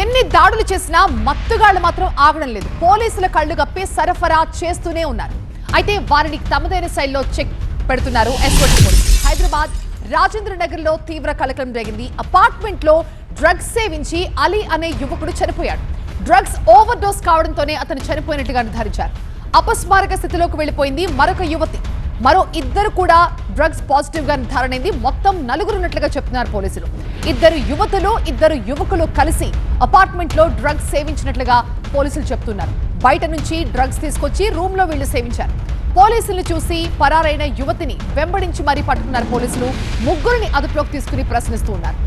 ఎన్ని దాడులు చేసినా మత్తుగాళ్ళు మాత్రం ఆగడం లేదు. పోలీసుల కళ్ళు గప్పి సరఫరా చేస్తూనే ఉన్నారు. అయితే వారిని తమదైన శైలిలో చెక్ పెడుతున్నారు ఎస్ఓటి పోలీసులు. హైదరాబాద్ రాజేంద్ర నగర్లో తీవ్ర కలకలం జరిగింది అపార్ట్మెంట్లో డ్రగ్స్ సేవించి అలీ అనే యువకుడు చనిపోయాడు. డ్రగ్స్ ఓవర్ డోస్ కావడంతోనే అతను చనిపోయినట్టుగా నిర్ధారించారు. అపస్మారక స్థితిలోకి వెళ్ళిపోయింది మరొక యువతి. మరో ఇద్దరు కూడా డ్రగ్స్ పాజిటివ్గా నిర్ధారణైంది మొత్తం నలుగురు ఉన్నట్లుగా చెప్తున్నారు పోలీసులు. ఇద్దరు యువతులు ఇద్దరు యువకులు కలిసి అపార్ట్మెంట్లో డ్రగ్స్ సేవించినట్లుగా పోలీసులు చెప్తున్నారు. బయట నుంచి డ్రగ్స్ తీసుకొచ్చి రూమ్లో వీళ్ళు సేవించారు. పోలీసులు చూసి పరారైన యువతిని వెంబడించి మరీ పట్టుకున్నారు పోలీసులు. ముగ్గురిని అదుపులోకి తీసుకుని ప్రశ్నిస్తూ ఉన్నారు.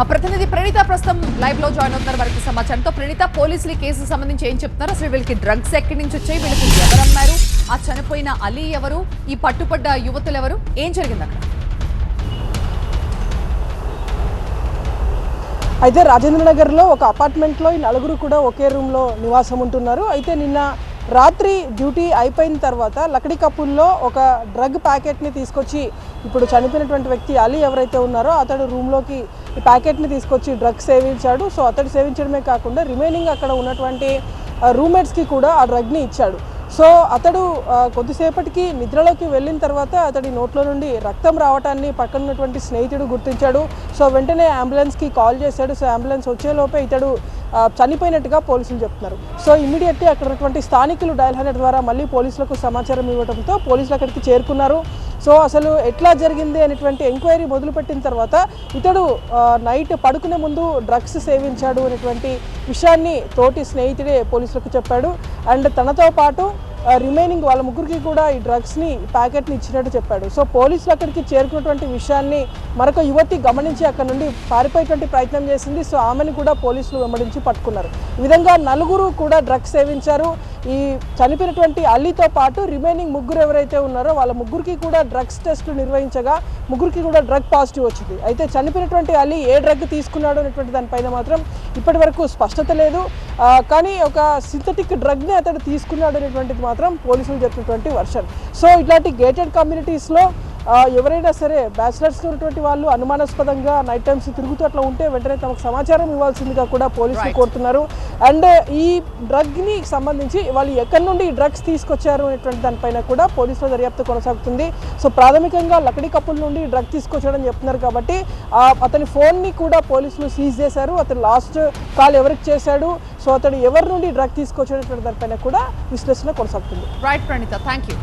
మా ప్రతినిధి ప్రణీత ప్రస్తుతం లైవ్లో జాయిన్ అవుతున్నారు వారికి సమాచారంతో ప్రణీత పోలీసులు కేసు సంబంధించి ఏం చెప్తున్నారు? అసలు వీళ్ళకి డ్రగ్స్ ఎక్కడి నుంచి వచ్చాయి? వీళ్ళకి ఎవరన్నారు ఆ చనిపోయిన అలీ ఎవరు? ఈ పట్టుపడ్డ యువతులు ఎవరు? ఏం జరిగింది అక్కడ? అయితే రాజేంద్రనగర్లో ఒక అపార్ట్మెంట్లో ఈ నలుగురు కూడా ఒకే రూమ్లో నివాసం ఉంటున్నారు. అయితే నిన్న రాత్రి డ్యూటీ అయిపోయిన తర్వాత లకడి కప్పుల్లో ఒక డ్రగ్ ప్యాకెట్ని తీసుకొచ్చి ఇప్పుడు చనిపోయినటువంటి వ్యక్తి అలీ ఎవరైతే ఉన్నారో అతడు రూమ్లోకి ఈ ప్యాకెట్ని తీసుకొచ్చి డ్రగ్ సేవించాడు. సో అతడు సేవించడమే కాకుండా రిమైనింగ్ అక్కడ ఉన్నటువంటి రూమ్మేట్స్కి కూడా ఆ డ్రగ్ని ఇచ్చాడు. సో అతడు కొద్దిసేపటికి నిద్రలోకి వెళ్ళిన తర్వాత అతడి నోట్లో నుండి రక్తం రావటాన్ని పక్కన ఉన్నటువంటి స్నేహితుడు గుర్తించాడు. సో వెంటనే అంబులెన్స్కి కాల్ చేశాడు. సో అంబులెన్స్ వచ్చేలోపే ఇతడు చనిపోయినట్టుగా పోలీసులు చెప్తున్నారు. సో ఇమీడియట్లీ అక్కడ ఉన్నటువంటి స్థానికులు డయల్ హండ్రెడ్ ద్వారా మళ్ళీ పోలీసులకు సమాచారం ఇవ్వడంతో పోలీసులు అక్కడికి చేరుకున్నారు. సో అసలు ఎట్లా జరిగింది అనేటువంటి ఎంక్వైరీ మొదలుపెట్టిన తర్వాత ఇతడు నైట్ పడుకునే ముందు డ్రగ్స్ సేవించాడు అనేటువంటి విషయాన్ని తోటి స్నేహితుడే పోలీసులకు చెప్పాడు. అండ్ తనతో పాటు రిమైనింగ్ వాళ్ళ ముగ్గురికి కూడా ఈ డ్రగ్స్ని ప్యాకెట్ని ఇచ్చినట్టు చెప్పాడు. సో పోలీసులు అక్కడికి చేరుకున్నటువంటి విషయాన్ని మరొక యువతి గమనించి అక్కడ నుండి పారిపోయేటువంటి ప్రయత్నం చేసింది. సో ఆమెను కూడా పోలీసులు వెంబడించి పట్టుకున్నారు. ఈ విధంగా నలుగురు కూడా డ్రగ్స్ సేవించారు. ఈ చనిపోయినటువంటి అల్లీతో పాటు రిమైనింగ్ ముగ్గురు ఎవరైతే ఉన్నారో వాళ్ళ ముగ్గురికి కూడా డ్రగ్స్ టెస్టులు నిర్వహించగా ముగ్గురికి కూడా డ్రగ్ పాజిటివ్ వచ్చింది. అయితే చనిపోయినటువంటి అలీ ఏ డ్రగ్ తీసుకున్నాడు అనేటువంటి దానిపైన మాత్రం ఇప్పటి వరకు స్పష్టత లేదు. కానీ ఒక సింథటిక్ డ్రగ్ని అతడు తీసుకున్నాడు అనేటువంటిది మాత్రం పోలీసులు చెప్పినటువంటి వర్షన్. సో ఇట్లాంటి గేటెడ్ కమ్యూనిటీస్లో ఎవరైనా సరే బ్యాచిలర్స్ ఉన్నటువంటి వాళ్ళు అనుమానాస్పదంగా నైట్ టైమ్స్ తిరుగుతూ అట్లా ఉంటే వెంటనే తమకు సమాచారం ఇవ్వాల్సిందిగా కూడా పోలీసులు. కోరుతున్నారు. అండ్ ఈ డ్రగ్ని సంబంధించి వాళ్ళు ఎక్కడి నుండి ఈ డ్రగ్స్ తీసుకొచ్చారు అనేటువంటి దానిపైన కూడా పోలీసుల దర్యాప్తు కొనసాగుతుంది. సో ప్రాథమికంగా లకడి కప్పుల నుండి డ్రగ్ తీసుకొచ్చాడని చెప్తున్నారు కాబట్టి ఆ, అతని ఫోన్ని కూడా పోలీసులు సీజ్ చేశారు. అతను లాస్ట్ కాల్ ఎవరికి చేశాడు? సో అతడు ఎవరి నుండి డ్రగ్ తీసుకొచ్చాడనేటువంటి దానిపైన కూడా విశ్లేషణ కొనసాగుతుంది. Right Praneetha thank you